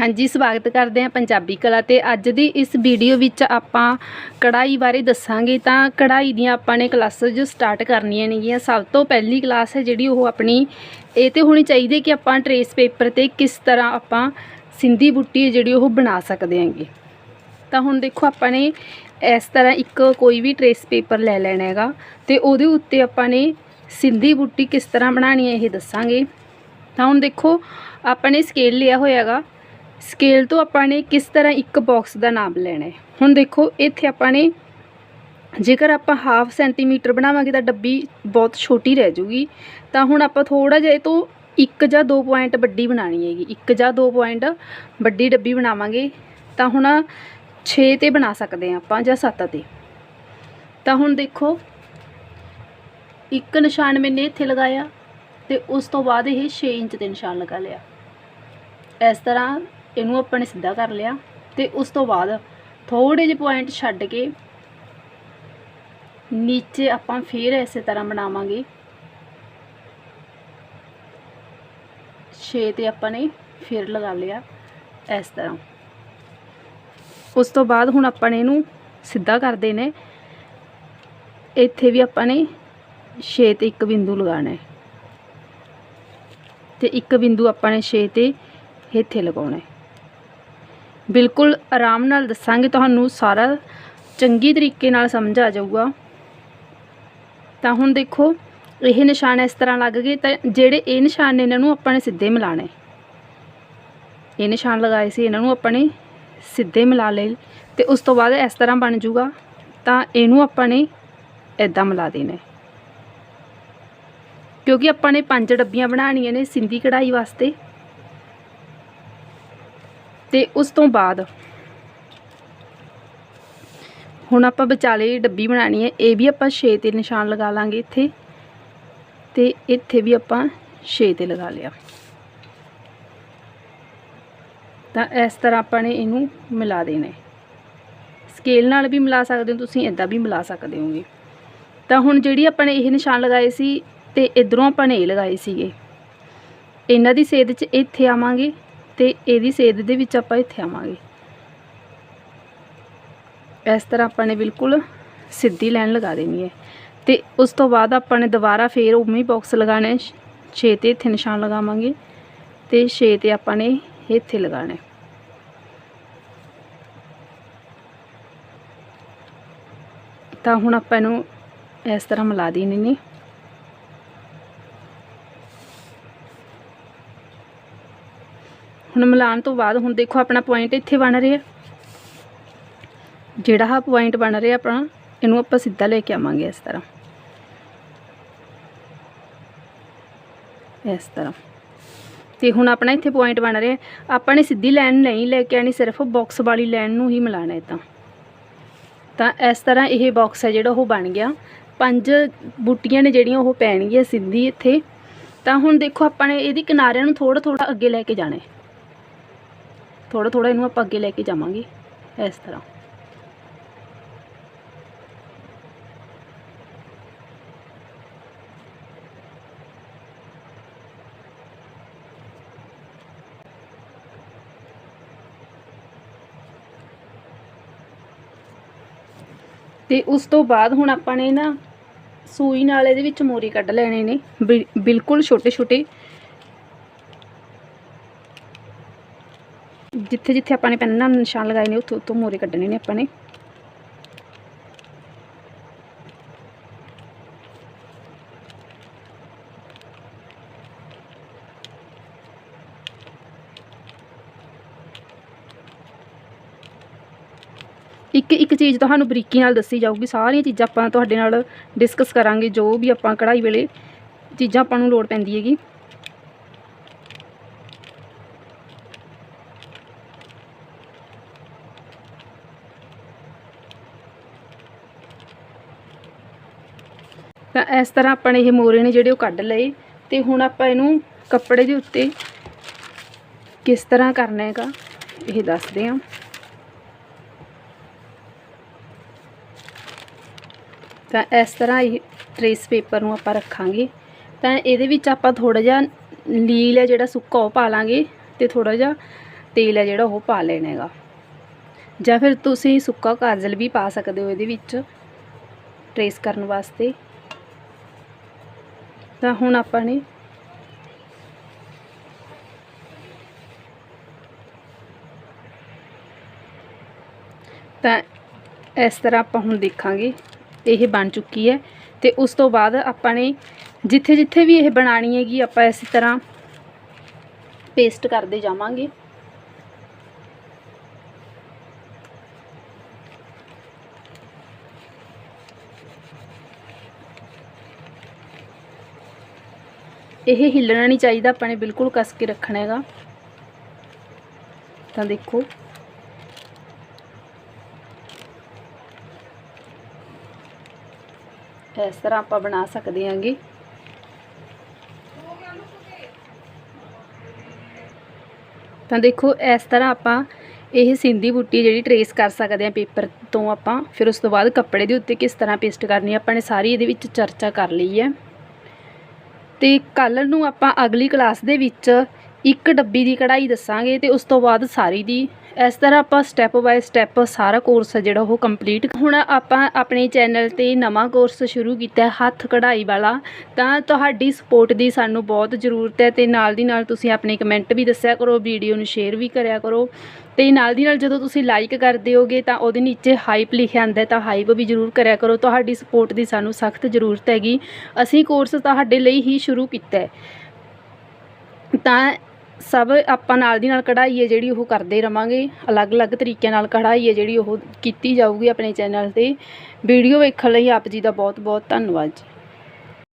ਹਾਂਜੀ, ਸਵਾਗਤ ਕਰਦੇ ਹਾਂ ਪੰਜਾਬੀ ਕਲਾ ਤੇ। ਅੱਜ ਦੀ ਇਸ ਵੀਡੀਓ ਵਿੱਚ ਆਪਾਂ ਕਢਾਈ ਬਾਰੇ ਦੱਸਾਂਗੇ ਤਾਂ ਕਢਾਈ ਦੀਆਂ ਆਪਾਂ ਨੇ ਕਲਾਸਾਂ ਜੋ ਸਟਾਰਟ ਕਰਨੀਆਂ ਨੇਗੀਆਂ। ਸਭ ਤੋਂ ਪਹਿਲੀ ਕਲਾਸ ਹੈ ਜਿਹੜੀ ਉਹ ਆਪਣੀ, ਇਹ ਤੇ ਹੋਣੀ ਚਾਹੀਦੀ ਹੈ ਕਿ ਆਪਾਂ ਟਰੇਸ ਪੇਪਰ ਤੇ ਕਿਸ ਤਰ੍ਹਾਂ ਆਪਾਂ ਸਿੰਧੀ ਬੁੱਟੀ ਹੈ ਜਿਹੜੀ ਉਹ ਬਣਾ ਸਕਦੇ ਹਾਂਗੇ। ਤਾਂ ਹੁਣ ਦੇਖੋ ਆਪਾਂ ਨੇ ਇਸ ਤਰ੍ਹਾਂ ਇੱਕ ਕੋਈ ਵੀ ਟਰੇਸ ਪੇਪਰ ਲੈ ਲੈਣਾ ਹੈਗਾ ਤੇ ਉਹਦੇ ਉੱਤੇ ਆਪਾਂ ਨੇ ਸਿੰਧੀ ਬੁੱਟੀ ਕਿਸ ਤਰ੍ਹਾਂ ਬਣਾਉਣੀ ਹੈ ਇਹ ਦੱਸਾਂਗੇ। ਤਾਂ ਹੁਣ ਦੇਖੋ, ਆਪਾਂ ਨੇ ਸਕੇਲ ਲਿਆ ਹੋਇਆ ਹੈਗਾ। ਸਕੇਲ ਤੋਂ ਆਪਾਂ ਨੇ ਕਿਸ ਤਰ੍ਹਾਂ ਇੱਕ ਬਾਕਸ ਦਾ ਨਾਮ ਲੈਣਾ ਹੈ? ਹੁਣ ਦੇਖੋ, ਇੱਥੇ ਆਪਾਂ ਨੇ ਜੇਕਰ ਆਪਾਂ ਹਾਫ ਸੈਂਟੀਮੀਟਰ ਬਣਾਵਾਂਗੇ ਤਾਂ ਡੱਬੀ ਬਹੁਤ ਛੋਟੀ ਰਹਿ ਜੂਗੀ। ਤਾਂ ਹੁਣ ਆਪਾਂ ਥੋੜਾ ਜਿਹਾ ਇਹ ਤੋਂ ਇੱਕ ਜਾਂ ਦੋ ਪੁਆਇੰਟ ਵੱਡੀ ਬਣਾਣੀ ਹੈਗੀ। ਇੱਕ ਜਾਂ ਦੋ ਪੁਆਇੰਟ ਵੱਡੀ ਡੱਬੀ ਬਣਾਵਾਂਗੇ। ਤਾਂ ਹੁਣ 6 ਤੇ ਬਣਾ ਸਕਦੇ ਹਾਂ ਆਪਾਂ ਜਾਂ 7 ਤੇ। ਤਾਂ ਹੁਣ ਦੇਖੋ, ਇੱਕ ਨਿਸ਼ਾਨ ਮੈਨੇ ਇੱਥੇ ਲਗਾਇਆ ਤੇ ਉਸ ਤੋਂ ਬਾਅਦ ਇਹ 6 ਇੰਚ ਤੇ ਨਿਸ਼ਾਨ ਲਗਾ ਲਿਆ। ਇਸ ਤਰ੍ਹਾਂ ਇਹਨੂੰ ਆਪਾਂ ਨੇ ਸਿੱਧਾ ਕਰ ਲਿਆ ਤੇ ਉਸ ਤੋਂ ਬਾਅਦ ਥੋੜੇ ਜਿਹੇ ਪੁਆਇੰਟ ਛੱਡ ਕੇ ਨੀਚੇ ਆਪਾਂ ਫੇਰ ਇਸੇ ਤਰ੍ਹਾਂ ਬਣਾਵਾਂਗੇ। 6 ਤੇ ਆਪਾਂ ਨੇ ਫੇਰ ਲਗਾ ਲਿਆ ਇਸ ਤਰ੍ਹਾਂ। ਉਸ ਤੋਂ ਬਾਅਦ ਹੁਣ ਆਪਾਂ ਨੇ ਇਹਨੂੰ ਸਿੱਧਾ ਕਰਦੇ ਨੇ। ਇੱਥੇ ਵੀ ਆਪਾਂ ਨੇ 6 ਤੇ ਇੱਕ ਬਿੰਦੂ ਲਗਾਉਣਾ ਹੈ। ਤੇ ਇੱਕ ਬਿੰਦੂ ਆਪਾਂ ਨੇ 6 ਤੇ ਇੱਥੇ ਲਗਾਉਣਾ ਹੈ। ਬਿਲਕੁਲ ਆਰਾਮ ਨਾਲ ਦੱਸਾਂਗੇ, ਤੁਹਾਨੂੰ ਸਾਰਾ ਚੰਗੀ ਤਰੀਕੇ ਨਾਲ ਸਮਝ ਆ ਜਾਊਗਾ। ਤਾਂ ਹੁਣ ਦੇਖੋ, ਇਹ ਨਿਸ਼ਾਨ ਇਸ ਤਰ੍ਹਾਂ ਲੱਗ ਗਏ ਤਾਂ ਜਿਹੜੇ ਇਹ ਨਿਸ਼ਾਨ ਨੇ, ਇਹਨਾਂ ਨੂੰ ਆਪਾਂ ਨੇ ਸਿੱਧੇ ਮਿਲਾਣੇ ਇਹ ਨਿਸ਼ਾਨ ਲਗਾਏ ਸੀ, ਇਹਨਾਂ ਨੂੰ ਆਪਾਂ ਨੇ ਸਿੱਧੇ ਮਿਲਾ ਲਏ। ਤੇ ਉਸ ਤੋਂ ਬਾਅਦ ਇਸ ਤਰ੍ਹਾਂ ਬਣ ਜਾਊਗਾ, ਤਾਂ ਇਹਨੂੰ ਆਪਾਂ ਨੇ ਇਦਾਂ ਮਿਲਾ ਦੇਣਾ। ਕਿਉਂਕਿ ਆਪਾਂ ਨੇ ਪੰਜ ਡੱਬੀਆਂ ਬਣਾਉਣੀਆਂ ਨੇ ਸਿੰਧੀ ਕਢਾਈ ਵਾਸਤੇ। ਤੇ ਉਸ ਤੋਂ ਬਾਅਦ ਹੁਣ ਆਪਾਂ ਵਿਚਾਲੇ ਡੱਬੀ ਬਣਾਣੀ ਹੈ। ਇਹ ਵੀ ਆਪਾਂ 6 ਤੇ ਨਿਸ਼ਾਨ ਲਗਾ ਲਾਂਗੇ ਇੱਥੇ। ਤੇ ਇੱਥੇ ਵੀ ਆਪਾਂ 6 ਤੇ ਲਗਾ ਲਿਆ। ਤਾਂ ਇਸ ਤਰ੍ਹਾਂ ਆਪਾਂ ਨੇ ਇਹਨੂੰ ਮਿਲਾ ਦੇਣਾ ਸਕੇਲ ਨਾਲ ਵੀ ਮਿਲਾ ਸਕਦੇ ਹੋ ਤੁਸੀਂ ਇਦਾਂ ਵੀ ਮਿਲਾ ਸਕਦੇ ਹੋਗੇ। ਤਾਂ ਹੁਣ ਜਿਹੜੀ ਆਪਾਂ ਨੇ ਇਹ ਨਿਸ਼ਾਨ ਲਗਾਏ ਸੀ ਤੇ ਇਧਰੋਂ ਆਪਾਂ ਨੇ ਇਹ ਲਗਾਏ ਸੀਗੇ। ਇਹਨਾਂ ਦੀ ਸੇਧ 'ਚ ਇੱਥੇ ਆਵਾਂਗੇ। ਤੇ ਇਹਦੀ ਸੇਧ ਦੇ ਵਿੱਚ ਆਪਾਂ ਇੱਥੇ ਆਵਾਂਗੇ। ਇਸ ਤਰ੍ਹਾਂ ਆਪਾਂ ਨੇ ਬਿਲਕੁਲ ਸਿੱਧੀ ਲਾਈਨ ਲਗਾ ਦੇਣੀ ਹੈ। ਤੇ ਉਸ ਤੋਂ ਬਾਅਦ ਆਪਾਂ ਨੇ ਦੁਬਾਰਾ ਫੇਰ ਉਵੇਂ ਹੀ ਬਾਕਸ ਲਗਾਣਾ ਹੈ। 6 ਤੇ ਇੱਥੇ ਨਿਸ਼ਾਨ ਲਗਾਵਾਂਗੇ ਤੇ 6 ਤੇ ਆਪਾਂ ਨੇ ਇੱਥੇ ਲਗਾਣਾ ਹੈ। ਤਾਂ ਹੁਣ ਆਪਾਂ ਇਹਨੂੰ ਇਸ ਤਰ੍ਹਾਂ ਮਿਲਾ ਦੇਣੇ ਨੇ। ਹੁਣ ਮਿਲਾਉਣ ਤੋਂ ਬਾਅਦ ਹੁਣ ਦੇਖੋ ਆਪਣਾ ਪੁਆਇੰਟ ਇੱਥੇ ਬਣ ਰਿਹਾ। ਜਿਹੜਾ ਆ ਪੁਆਇੰਟ ਬਣ ਰਿਹਾ ਆਪਣਾ ਇਹਨੂੰ ਆਪਾਂ ਸਿੱਧਾ ਲੈ ਕੇ ਆਵਾਂਗੇ ਇਸ ਤਰ੍ਹਾਂ। ਇਸ ਤਰ੍ਹਾਂ। ਤੇ ਹੁਣ ਆਪਣਾ ਇੱਥੇ ਪੁਆਇੰਟ ਬਣ ਰਿਹਾ। ਆਪਾਂ ਨੇ ਸਿੱਧੀ ਲਾਈਨ ਨਹੀਂ ਲੈ ਕੇ ਆਣੀ ਸਿਰਫ ਬਾਕਸ ਵਾਲੀ ਲਾਈਨ ਨੂੰ ਹੀ ਮਿਲਾਣਾ ਹੈ ਤਾਂ। ਤਾਂ ਇਸ ਤਰ੍ਹਾਂ ਇਹ ਬਾਕਸ ਹੈ ਜਿਹੜਾ ਉਹ ਬਣ ਗਿਆ। ਪੰਜ ਬੂਟੀਆਂ ਨੇ ਜਿਹੜੀਆਂ ਉਹ ਪੈਣਗੀਆਂ ਸਿੱਧੀ ਇੱਥੇ। ਤਾਂ ਹੁਣ ਦੇਖੋ ਆਪਾਂ ਨੇ ਇਹਦੀ ਕਿਨਾਰਿਆਂ ਨੂੰ ਥੋੜਾ ਥੋੜਾ ਅੱਗੇ ਲੈ ਕੇ ਜਾਣਾ ਹੈ। ਥੋੜਾ ਥੋੜਾ ਇਹਨੂੰ ਆਪਾਂ ਅੱਗੇ ਲੈ ਕੇ ਜਾਵਾਂਗੇ, ਇਸ ਤਰ੍ਹਾਂ। ਤੇ ਉਸ ਤੋਂ ਬਾਅਦ ਹੁਣ ਆਪਾਂ ਨੇ ਨਾ ਸੂਈ ਨਾਲ ਇਹਦੇ ਵਿੱਚ ਮੋਰੀ ਕੱਢ ਲੈਣੇ ਨੇ, ਬਿ- ਬਿਲਕੁਲ ਛੋਟੇ ਛੋਟੇ ਜਿੱਥੇ ਜਿੱਥੇ ਆਪਾਂ ਨੇ ਪਹਿਲਾਂ ਨਾਲ ਨਿਸ਼ਾਨ ਲਗਾਏ ਨੇ, ਉੱਥੋਂ ਉੱਥੋਂ ਮੋਰੇ ਕੱਢਣੇ ਨੇ ਆਪਾਂ ਨੇ। ਇੱਕ ਇੱਕ ਚੀਜ਼ ਤੁਹਾਨੂੰ ਬਰੀਕੀ ਨਾਲ ਦੱਸੀ ਜਾਊਗੀ, ਸਾਰੀਆਂ ਚੀਜ਼ਾਂ ਆਪਾਂ ਤੁਹਾਡੇ ਨਾਲ ਡਿਸਕਸ ਕਰਾਂਗੇ, ਜੋ ਵੀ ਆਪਾਂ ਕਢਾਈ ਵੇਲੇ ਚੀਜ਼ਾਂ ਆਪਾਂ ਨੂੰ ਲੋੜ ਪੈਂਦੀ ਹੈਗੀ। ਤਾਂ ਇਸ ਤਰ੍ਹਾਂ ਆਪਾਂ ਨੇ ਇਹ ਮੋਰੇ ਨੇ ਜਿਹੜੇ ਉਹ ਕੱਢ ਲਏ ਤੇ ਹੁਣ ਆਪਾਂ ਇਹਨੂੰ ਕੱਪੜੇ ਦੇ ਉੱਤੇ ਕਿਸ ਤਰ੍ਹਾਂ ਕਰਨਾ ਹੈਗਾ, ਇਹ ਦੱਸਦੇ ਹਾਂ। ਤਾਂ ਇਸ ਤਰ੍ਹਾਂ ਇਹ ਟਰੇਸ ਪੇਪਰ ਨੂੰ ਆਪਾਂ ਰੱਖਾਂਗੇ। ਤਾਂ ਇਹਦੇ ਵਿੱਚ ਆਪਾਂ ਥੋੜਾ ਜਿਹਾ ਲੀਲ ਹੈ ਜਿਹੜਾ ਸੁੱਕਾ ਉਹ ਪਾ ਲਾਂਗੇ ਤੇ ਥੋੜਾ ਜਿਹਾ ਤੇਲ ਹੈ ਜਿਹੜਾ ਉਹ ਪਾ ਲੈਣਾ ਹੈਗਾ। ਜਾਂ ਫਿਰ ਤੁਸੀਂ ਸੁੱਕਾ ਕਾਜਲ ਵੀ ਪਾ ਸਕਦੇ ਹੋ ਇਹਦੇ ਵਿੱਚ ਟਰੇਸ ਕਰਨ ਵਾਸਤੇ। ਤਾਂ ਹੁਣ ਆਪਾਂ ਨੇ ਤਾਂ ਇਸ ਤਰ੍ਹਾਂ ਆਪਾਂ ਹੁਣ ਦੇਖਾਂਗੇ, ਇਹ ਬਣ ਚੁੱਕੀ ਹੈ ਤੇ ਉਸ ਤੋਂ ਬਾਅਦ ਆਪਾਂ ਨੇ ਜਿੱਥੇ ਜਿੱਥੇ ਵੀ ਇਹ ਬਣਾਣੀ ਹੈਗੀ, ਆਪਾਂ ਇਸੇ ਤਰ੍ਹਾਂ ਪੇਸਟ ਕਰਦੇ ਜਾਵਾਂਗੇ। ਇਹ ਹਿੱਲਣਾ ਨਹੀਂ ਚਾਹੀਦਾ, ਆਪਾਂ ਨੇ ਬਿਲਕੁਲ ਕੱਸ ਕੇ ਰੱਖਣਾ ਹੈਗਾ। ਤਾਂ ਦੇਖੋ। ਇਸ ਤਰ੍ਹਾਂ ਆਪਾਂ ਬਣਾ ਸਕਦੇ ਹਾਂਗੇ। ਤਾਂ ਦੇਖੋ, ਇਸ ਤਰ੍ਹਾਂ ਆਪਾਂ ਇਹ ਸਿੰਧੀ ਬੁੱਟੀ ਜਿਹੜੀ ਟਰੇਸ ਕਰ ਸਕਦੇ ਆ ਪੇਪਰ ਤੋਂ ਆਪਾਂ, ਫਿਰ ਉਸ ਤੋਂ ਬਾਅਦ ਕੱਪੜੇ ਦੇ ਉੱਤੇ ਕਿਸ ਤਰ੍ਹਾਂ ਪੇਸਟ ਕਰਨੀ ਆ ਆਪਾਂ ਨੇ ਸਾਰੀ ਇਹਦੇ ਵਿੱਚ ਚਰਚਾ ਕਰ ਲਈ ਹੈ। ਅਤੇ ਕੱਲ੍ਹ ਨੂੰ ਆਪਾਂ ਅਗਲੀ ਕਲਾਸ ਦੇ ਵਿੱਚ ਇੱਕ ਡੱਬੀ ਦੀ ਕਢਾਈ ਦੱਸਾਂਗੇ ਤੇ ਉਸ ਤੋਂ ਬਾਅਦ ਸਾਰੀ ਦੀ। ਇਸ ਤਰ੍ਹਾਂ ਆਪਾਂ ਸਟੈਪ ਬਾਏ ਸਟੈਪ ਸਾਰਾ ਕੋਰਸ ਜਿਹੜਾ ਉਹ ਕੰਪਲੀਟ ਹੁਣ ਆਪਾਂ ਆਪਣੇ ਚੈਨਲ ਤੇ ਨਵਾਂ ਕੋਰਸ ਸ਼ੁਰੂ ਕੀਤਾ ਹੈ, ਹੱਥ ਕਢਾਈ ਵਾਲਾ। ਤਾਂ ਤੁਹਾਡੀ ਸਪੋਰਟ ਦੀ ਸਾਨੂੰ ਬਹੁਤ ਜ਼ਰੂਰਤ ਹੈ ਤੇ ਨਾਲ ਦੀ ਨਾਲ ਤੁਸੀਂ ਆਪਣੇ ਕਮੈਂਟ ਵੀ ਦੱਸਿਆ ਕਰੋ ਵੀਡੀਓ ਨੂੰ ਸ਼ੇਅਰ ਵੀ ਕਰਿਆ ਕਰੋ। ਤੇ ਨਾਲ ਦੀ ਨਾਲ ਜਦੋਂ ਤੁਸੀਂ ਲਾਈਕ ਕਰਦੇ ਹੋਗੇ ਤਾਂ ਉਹਦੇ ਨੀਚੇ ਹਾਈਪ ਲਿਖਿਆ ਹੁੰਦਾ ਤਾਂ ਹਾਈਪ ਵੀ ਜ਼ਰੂਰ ਕਰਿਆ ਕਰੋ। ਤੁਹਾਡੀ ਸਪੋਰਟ ਦੀ ਸਾਨੂੰ ਸਖਤ ਜ਼ਰੂਰਤ ਹੈਗੀ। ਅਸੀਂ ਕੋਰਸ ਤੁਹਾਡੇ ਲਈ ਹੀ ਸ਼ੁਰੂ ਕੀਤਾ ਹੈ। ਤਾਂ ਸਭ ਆਪਾਂ ਨਾਲ ਦੀ ਨਾਲ ਕਢਾਈ ਹੈ ਜਿਹੜੀ ਉਹ ਕਰਦੇ ਰਵਾਂਗੇ। ਅਲੱਗ-ਅਲੱਗ ਤਰੀਕਿਆਂ ਨਾਲ ਕਢਾਈ ਹੈ ਜਿਹੜੀ ਉਹ ਕੀਤੀ ਜਾਊਗੀ ਆਪਣੇ ਚੈਨਲ ਤੇ। ਵੀਡੀਓ ਵੇਖਣ ਲਈ ਆਪ ਜੀ ਦਾ ਬਹੁਤ-ਬਹੁਤ ਧੰਨਵਾਦ ਜੀ।